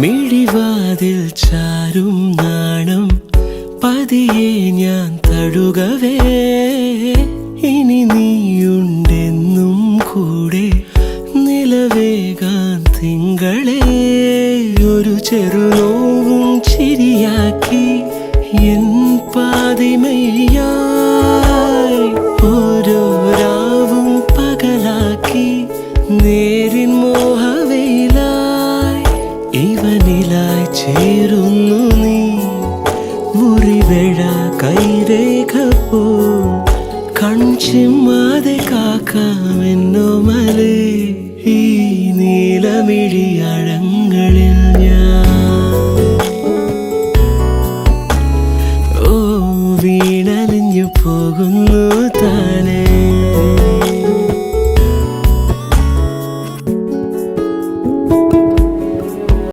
മിഴിവാതിൽ ചാരും നാണം പതിയെ ഞാൻ തഴുകവേ. ഇനി നീയുണ്ടെന്നും കൂടെ നിലവേകാൻ തിങ്കളെ. ഒരു ചെറുനോവും ചിരിയാക്കി എൻ പാതിമയ്യായി ഓരോ രാവും പകലാക്കി നേരിൻ മോഹവയിലായി ജീവനിലായി ചേരുന്നു നീ. മുറിവേഴ കൈരേഖ പോ കൺചിമ്മാതെ കാക്കാമെന്നോമലേ. ഈ നീലമിഴിയഴങ്ങളിൽ ഞാൻ. ഓ വീണലിഞ്ഞു പോകുന്നു താൻ.